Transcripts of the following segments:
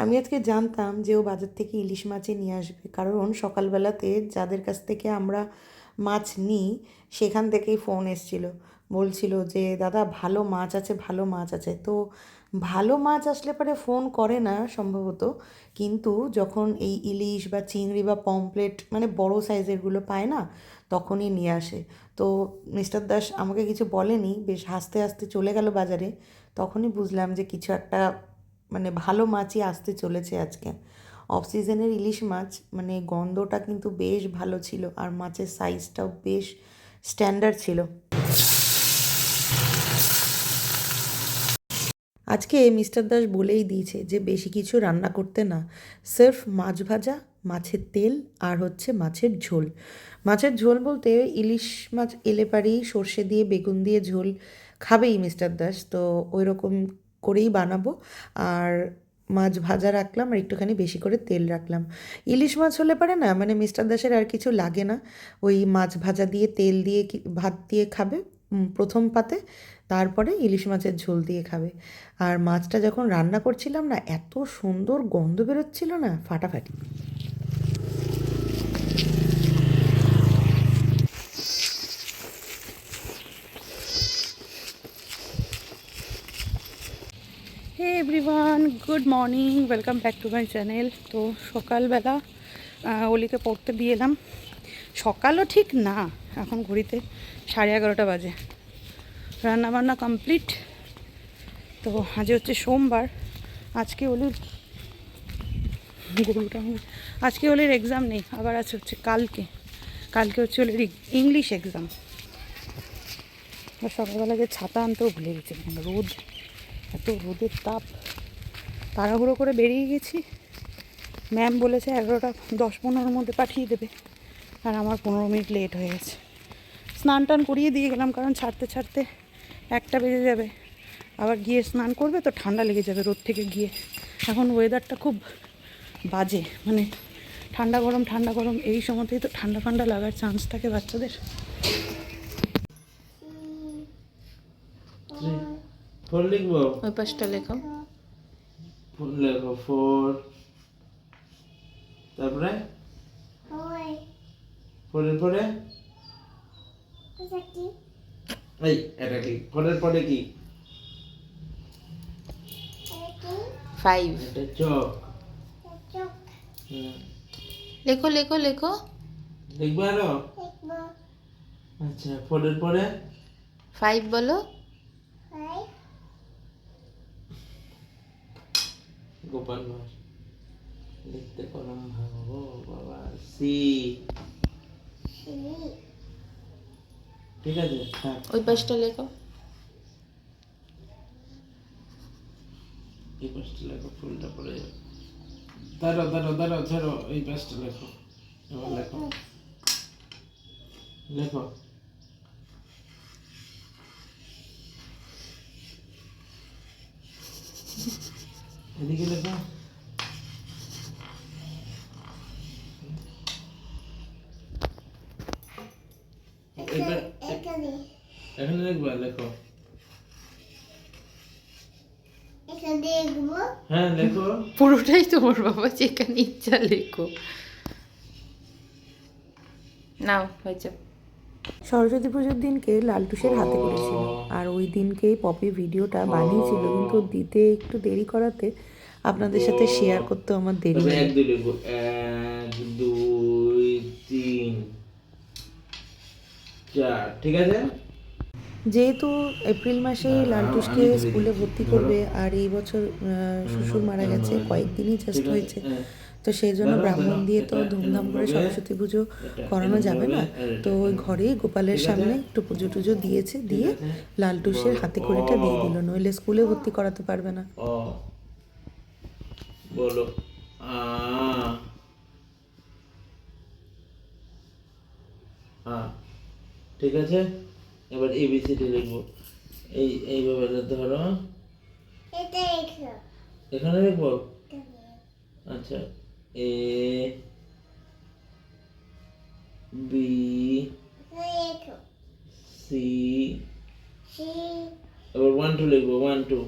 আমি আজকে জানতাম যে ও বাজার থেকে ইলিশ মাছই নিয়ে আসবে। কারণ সকালবেলাতে যাদের কাছ থেকে আমরা মাছ নিই, সেখান থেকেই ফোন এসছিল। বলছিল যে, দাদা, ভালো মাছ আছে, ভালো মাছ আছে। তো ভালো মাছ আসলে পরে ফোন করে না সম্ভবত। কিন্তু যখন এই ইলিশ বা চিংড়ি বা পমপ্লেট মানে বড় সাইজেরগুলো পায় না, তখনই নিয়ে আসে। তো মিস্টার দাস আমাকে কিছু বলেনি, বেশ হাসতে হাসতে চলে গেল বাজারে। তখনই বুঝলাম যে কিছু একটা মানে ভালো মাছই আসতে চলেছে আজকে। অফ সিজনের ইলিশ মাছ মানে গন্ধটা কিন্তু বেশ ভালো ছিল আর মাছের সাইজটাও বেশ স্ট্যান্ডার্ড ছিল। আজকে মিস্টার দাস বলেই দিয়েছে যে বেশি কিছু রান্না করতে না, সির্ফ মাছ ভাজা, মাছের তেল আর হচ্ছে মাছের ঝোল। মাছের ঝোল বলতে ইলিশ মাছ এলে পারেই সর্ষে দিয়ে, বেগুন দিয়ে ঝোল খাবেই মিস্টার দাস। তো ওই রকম করেই বানাবো। আর মাছ ভাজা রাখলাম আর একটুখানি বেশি করে তেল রাখলাম। ইলিশ মাছ হলে পারে না মানে মিস্টার দাসের আর কিছু লাগে না। ওই মাছ ভাজা দিয়ে, তেল দিয়ে ভাত দিয়ে খাবে প্রথম পাতে, তারপরে ইলিশ মাছের ঝোল দিয়ে খাবে। আর মাছটা যখন রান্না করছিলাম না, এত সুন্দর গন্ধ বেরোচ্ছিল না, ফাটাফাটি। Hey everyone good morning welcome back to my channel তো সকালবেলা অলিকে পড়তে দিয়ে এলাম। সকালও ঠিক না, এখন ঘড়িতে সাড়ে এগারোটা বাজে। রান্নাবান্না কমপ্লিট তো আজ হচ্ছে সোমবার, আজকে অলির গরুটা আজকে অলির এক্সাম নেই, আবার আছে হচ্ছে কালকে। কালকে হচ্ছে অলির ইংলিশ এক্সাম সকালবেলা যে ছাতা আনতেও ভুলে গেছি। রোদ এত রোদের তাপ। তাড়াহুড়ো করে বেরিয়ে গেছি। ম্যাম বলেছে এগারোটা, দশ পনেরোর মধ্যে পাঠিয়ে দেবে। আর আমার পনেরো মিনিট লেট হয়ে গেছে। স্নান টান করিয়ে দিয়ে গেলাম, কারণ ছাড়তে ছাড়তে একটা বেজে যাবে। আবার গিয়ে স্নান করবে তো ঠান্ডা লেগে যাবে রোদ থেকে গিয়ে। এখন ওয়েদারটা খুব বাজে মানে ঠান্ডা গরম ঠান্ডা গরম, এই সময়তেই তো ঠান্ডা ঠান্ডা লাগার চান্স থাকে বাচ্চাদের। ফোর লিখব ওই পাশটা লেখো। ফোর লেখো ফোর তারপরে? ফোরের পরে? এই এটা কি? ফোরের পরে কি? ফাইভ এটা চক লেখো লেখো লেখো। লিখবে আরও? আচ্ছা ফোরের পরে? ফাইভ বলো। গোপাল ভাঁড়। লিখতে কলম ভাঙবো বাবা। সি। ঠিক আছে ওই পাশটা লেখো। এই পাঁচটা লেখো ফুলটা পড়ে যাবে। দাঁড়াও দাঁড়াও দাঁড়াও ছাড়ো এই পাঁচটা লেখো। এবার লেখো। লেখো। এদিকে এবার এখানে। লিখবা লেখো হ্যাঁ লেখো। পুরোটাই তোমার বাবা যেখানে ইচ্ছা লেখো। নাও হয়েছে সরস্বতী পুজোর দিনকে লালটুসের হাতে করেছিল। আর ওই দিনকেই পপি ভিডিওটা বানিয়েছিল। কিন্তু দিতে একটু দেরি করাতে আপনাদের সাথে শেয়ার করতে আমার দেরি এক দুই তিন। চার ঠিক আছে? যেহেতু এপ্রিল মাসে লালটুসকে স্কুলে ভর্তি করবে আর এই বছর শ্বশুর মারা গেছে কয়েকদিনই জাস্ট হয়েছে। হ্যাঁ। তো সেই জন্য ব্রাহ্মণ দিয়ে তো ধুমধাম করে সরস্বতী পুজো করানো যাবে না। তো ওই ঘরেই গোপালের সামনে একটু পুজো টুজো দিয়েছে দিয়ে লালটুসের হাতে করেটা দিয়ে দিল নইলে স্কুলে ভর্তি করাতে পারবে না। বলো। আ। ঠিক আছে? এবার এবিসিডি লিখব। এই এইভাবে ধরো। এখানে লিখব আচ্ছা। এ বি সি এবার ওয়ান টু লিখব। One two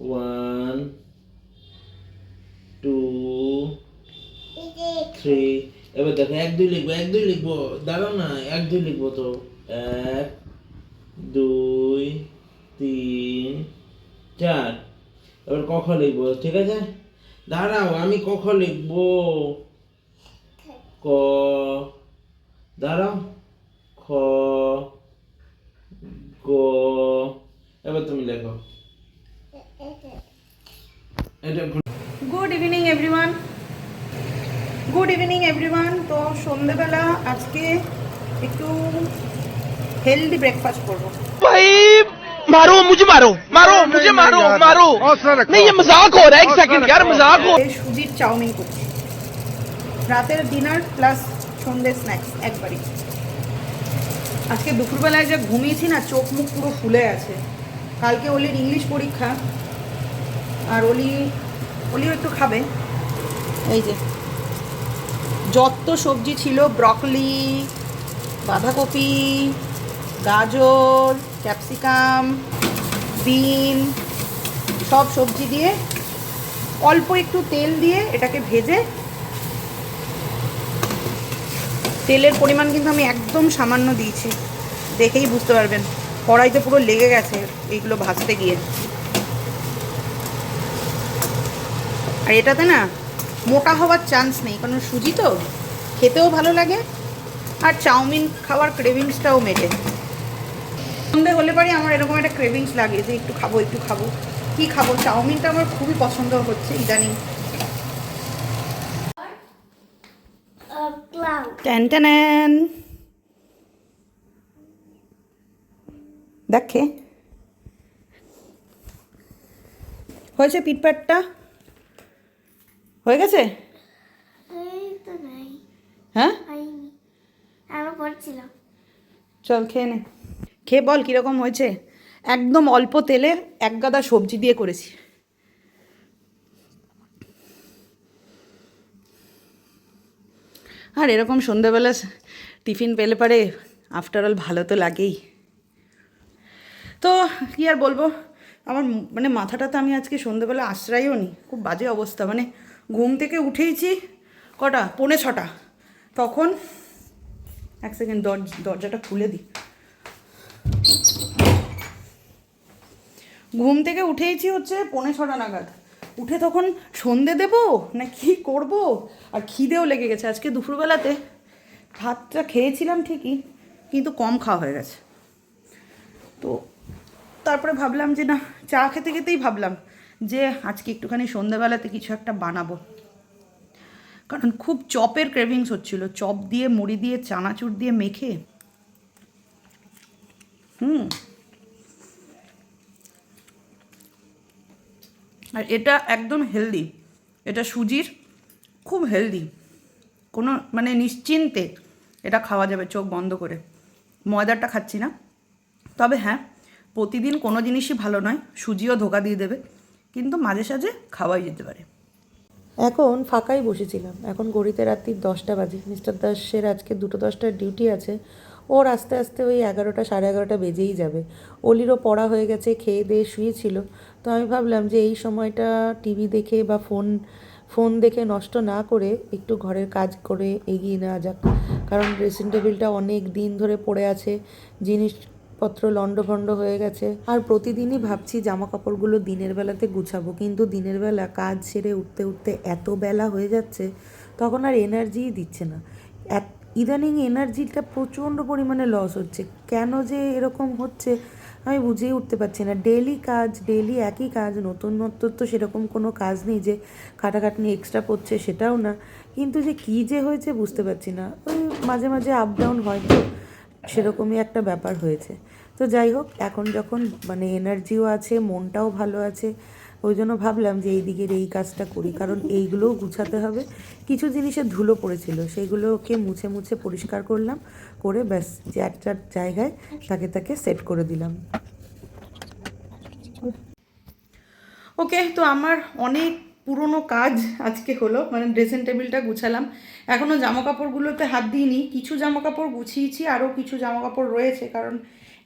one two three এবার দেখো, এক, দুই লিখব, এক, দুই লিখব, দাঁড়াও না, এক, দুই লিখব তো, এক, দুই, তিন, চার, এবার কখ লিখব, ঠিক আছে? দাঁড়াও, আমি কখ লিখব। ক, দাঁড়াও, খ, গ, এবার তুমি লেখো। good evening everyone good evening everyone তো সন্ধেবেলা আজকে একটু হেলদি ব্রেকফাস্ট করবো भाई मारो मुझे मारो मारो मुझे मारो मारो नहीं ये मजाक हो रहा है एक सेकंड यार मजाक हो এই সুজির চাউমিন করছি রাতের ডিনার প্লাস সন্ধ্যে স্ন্যাক্স একবারই আজকে দুপুরবেলায় যে ঘুমিয়েছি না চোখ মুখ পুরো ফুলে আছে কালকে অলির ইংলিশ পরীক্ষা আর অলি, অলিও একটু খাবে। এই যে, যত সবজি ছিল, ব্রকলি, বাঁধাকপি, গাজর, ক্যাপসিকাম, বিন, সব সবজি দিয়ে অল্প একটু তেল দিয়ে এটাকে ভেজে তেলের পরিমাণ কিন্তু আমি একদম সামান্য দিয়েছি। দেখেই বুঝতে পারবেন, কড়াইতে পুরো লেগে গেছে এইগুলো ভাজতে গিয়ে। আর এটাতে না মোটা হওয়ার চান্স নেই, কারণ সুজি তো খেতেও ভালো লাগে আর চাউমিন খাওয়ার ক্রেভিংসটাও মেটে। সন্ধে হলে পরে আমার এরকম একটা ক্রেভিংস লাগে যে একটু খাব একটু খাব। কি খাব? চাউমিনটা আমার খুবই পছন্দ হচ্ছে ইদানিং। দেখে হয়েছে পিটপ্যাটটা? হয়ে গেছে? নাই। হ্যাঁ? চল খেয়ে নে। খেয়ে বল কীরকম হয়েছে? একদম অল্প তেলে এক গাদা সবজি দিয়ে করেছি। আর এরকম সন্ধেবেলা টিফিন পেলে পারে আফটার অল ভালো তো লাগেই। তো কী আর বলব? আমার মানে মাথাটা তো আমি আজকে সন্ধেবেলা আশ্রয়ও নি। খুব বাজে অবস্থা মানে ঘুম থেকে উঠেইছি কটা? পৌনে ছটা। তখন এক সেকেন্ড দরজাটা খুলে দিই ঘুম থেকে উঠেইছি হচ্ছে পৌনে ছটা নাগাদ। উঠে তখন সন্ধে দেবো না কি করব? আর খিদেও লেগে গেছে। আজকে দুপুরবেলাতে ভাতটা খেয়েছিলাম ঠিকই, কিন্তু কম খাওয়া হয়ে গেছে। তো তারপরে ভাবলাম যে না, চা খেতে খেতেই ভাবলাম। যে আজকে একটুখানি সন্ধ্যাবেলাতে কিছু একটা বানাবো। কারণ খুব চপের ক্রেভিংস হচ্ছিল। চপ দিয়ে, মুড়ি দিয়ে, চানাচুর দিয়ে মেখে। হুম। আর এটা একদম হেলদি এটা সুজির খুব হেলদি কোনো মানে নিশ্চিন্তে এটা খাওয়া যাবে চোখ বন্ধ করে। ময়দাটা খাচ্ছি না। তবে হ্যাঁ প্রতিদিন কোনো জিনিসই ভালো নয়। সুজিও ধোকা দিয়ে দেবে। কিন্তু মাঝে সাঝে খাওয়াই যেতে পারে। এখন ফাঁকাই বসেছিলাম। এখন গড়িতে রাত্রির দশটা বাজে। মিস্টার দাসের আজকে দুটো দশটার ডিউটি আছে। ওর আস্তে আস্তে ওই এগারোটা, সাড়ে এগারোটা বেজেই যাবে। অলিরও পড়া হয়ে গেছে, খেয়ে দিয়ে শুয়েছিল। তো আমি ভাবলাম যে এই সময়টা টিভি দেখে বা ফোন ফোন দেখে নষ্ট না করে একটু ঘরের কাজ করে এগিয়ে নেওয়া যাক। কারণ ড্রেসিং টেবিলটা অনেক দিন ধরে পড়ে আছে। জিনিসপত্র লণ্ডভণ্ড হয়ে গেছে। আর প্রতিদিনই ভাবছি জামা কাপড়গুলো দিনের বেলাতে গুছাবো। কিন্তু দিনের বেলা কাজ সেরে উঠতে উঠতে এত বেলা হয়ে যাচ্ছে, তখন আর এনার্জিই দিচ্ছে না। ইদানিং এনার্জিটা প্রচণ্ড পরিমাণে লস হচ্ছে। কেন যে এরকম হচ্ছে, আমি বুঝেই উঠতে পারছি না। ডেলি কাজ ডেলি একই কাজ, নতুনত্ব তো সেরকম কোনো কাজ নেই যে খাটাখাটনি এক্সট্রা পড়ছে সেটাও না। কিন্তু যে কী যে হয়েছে বুঝতে পারছি না। ওই মাঝে মাঝে আপ ডাউন হয়। তো সেরকমই একটা ব্যাপার হয়েছে। তো যাই হোক, এখন যখন মানে এনার্জিও আছে, মনটাও ভালো আছে, ওই জন্য ভাবলাম যে এই দিকের এই কাজটা করি। কারণ এইগুলোও গুছাতে হবে। কিছু জিনিসের ধুলো পড়েছিল, সেইগুলোকে মুছে মুছে পরিষ্কার করলাম, করে ব্যাস যার যার জায়গায় তাকে তাকে সেট করে দিলাম। ওকে, তো আমার অনেক পুরনো কাজ আজকে হলো মানে ড্রেসিং টেবিলটা গুছালাম। এখনও জামা কাপড়গুলোতে হাত দিইনি, কিছু জামা কাপড় গুছিয়েছি, আরও কিছু জামা কাপড় রয়েছে, কারণ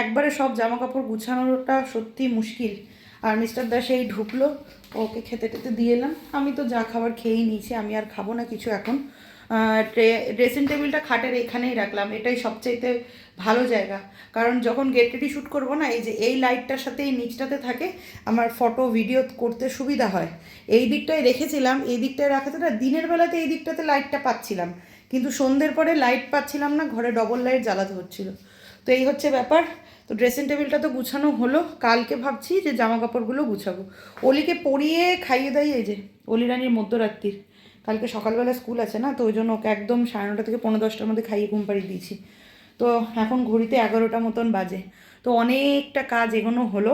একবারে সব জামা কাপড় গুছানোটা সত্যি মুশকিল। আর মিস্টার দাস এই ঢুকলো, ওকে খেতে টেতে দিয়ে এলাম। আমি তো যা খাবার খেয়েই নিয়েছি, আমি আর খাব না কিছু এখন। ড্রেসিং টেবিলটা খাটের এখানেই রাখলাম। এটাই সবচাইতে ভালো জায়গা। কারণ যখন গেট রেডি শ্যুট করব না, এই যে এই লাইটটার সাথে এই নিচটাতে থাকে, আমার ফটো ভিডিও করতে সুবিধা হয়। এই দিকটায় রেখেছিলাম, এই দিকটায় রাখাতে না, দিনের বেলাতে এই দিকটাতে লাইটটা পাচ্ছিলাম। কিন্তু সন্ধ্যের পরে লাইট পাচ্ছিলাম না, ঘরে ডবল লাইট জ্বালাতে হচ্ছিল। তো এই হচ্ছে ব্যাপার। তো ড্রেসিং টেবিলটা তো গুছানো হলো। কালকে ভাবছি যে জামা কাপড়গুলো গুছাবো। অলিকে পরিয়ে খাইয়ে দেয় এই যে অলি রানীর মধ্যরাত্রির। কালকে সকালবেলা স্কুল আছে না, তো ওই জন্য ওকে একদম সাড়ে নটা থেকে পনেরো দশটার মধ্যে খাইয়ে ঘুম পাড়িয়ে দিয়েছি। তো এখন ঘড়িতে এগারোটা মতন বাজে। তো অনেকটা কাজ এগোনো হলো।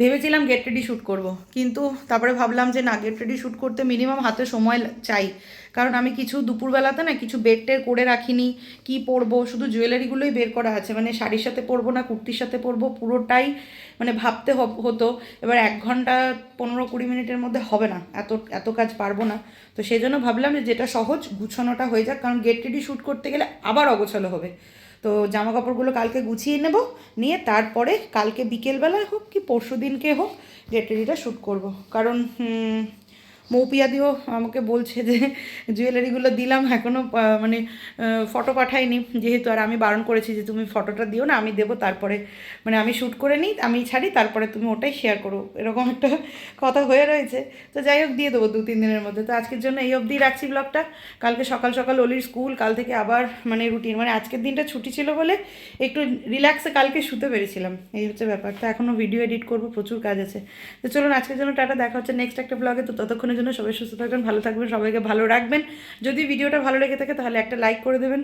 ভেবেছিলাম গেট রেডি শ্যুট করব, কিন্তু তারপরে ভাবলাম যে না গেট রেডি শ্যুট করতে মিনিমাম হাতে সময় চাই। কারণ আমি কিছু দুপুরবেলাতে না, কিছু বেড টের করে রাখিনি, কি পরবো, শুধু জুয়েলারিগুলোই বের করা আছে। মানে শাড়ির সাথে পরবো না, কুর্তির সাথে পরবো, পুরোটাই মানে ভাবতে হতো। এবার এক ঘণ্টা পনেরো কুড়ি মিনিটের মধ্যে হবে না, এত এত কাজ পারব না। তো সেই জন্য ভাবলাম যে যেটা সহজ, গুছানোটা হয়ে যাক, কারণ গেট রেডি শ্যুট করতে গেলে আবার অগোছালো হবে। তো জামা কাপড়গুলো কালকে গুছিয়ে নেব, নিয়ে তারপরে কালকে বিকেলবেলায় হোক কি পরশু দিনকে হোক রেডিটা শ্যুট করব। কারণ মৌপিয়াদিও আমাকে বলছে যে জুয়েলারিগুলো দিলাম এখনও মানে ফটো পাঠাইনি যেহেতু আর আমি বারণ করেছি যে তুমি ফটোটা দিও না, আমি দেবো, তারপরে মানে আমি শ্যুট করে নিই, আমি ছাড়ি, তারপরে তুমি ওটাই শেয়ার করো। এরকম একটা কথা হয়ে রয়েছে। তো যাই হোক, দিয়ে দেবো দু তিন দিনের মধ্যে। তো আজকের জন্য এই অবধি রাখছি ব্লগটা কালকে সকাল সকাল অলির স্কুল কাল থেকে আবার মানে রুটিন মানে আজকের দিনটা ছুটি ছিল বলে একটু রিল্যাক্সে কালকে শুতে পেরেছিলাম। এই হচ্ছে ব্যাপার তো এখনও ভিডিও এডিট করব, প্রচুর কাজ আছে। তো চলুন, আজকের জন্য টাটা, দেখা হচ্ছে নেক্সট একটা ব্লগে তো ততক্ষণের জন্য সবাই সুস্থ থাকবেন, ভালো থাকবেন, সবাইকে ভালো রাখবেন। যদি ভিডিওটা ভালো লেগে থাকে তাহলে একটা লাইক করে দেবেন।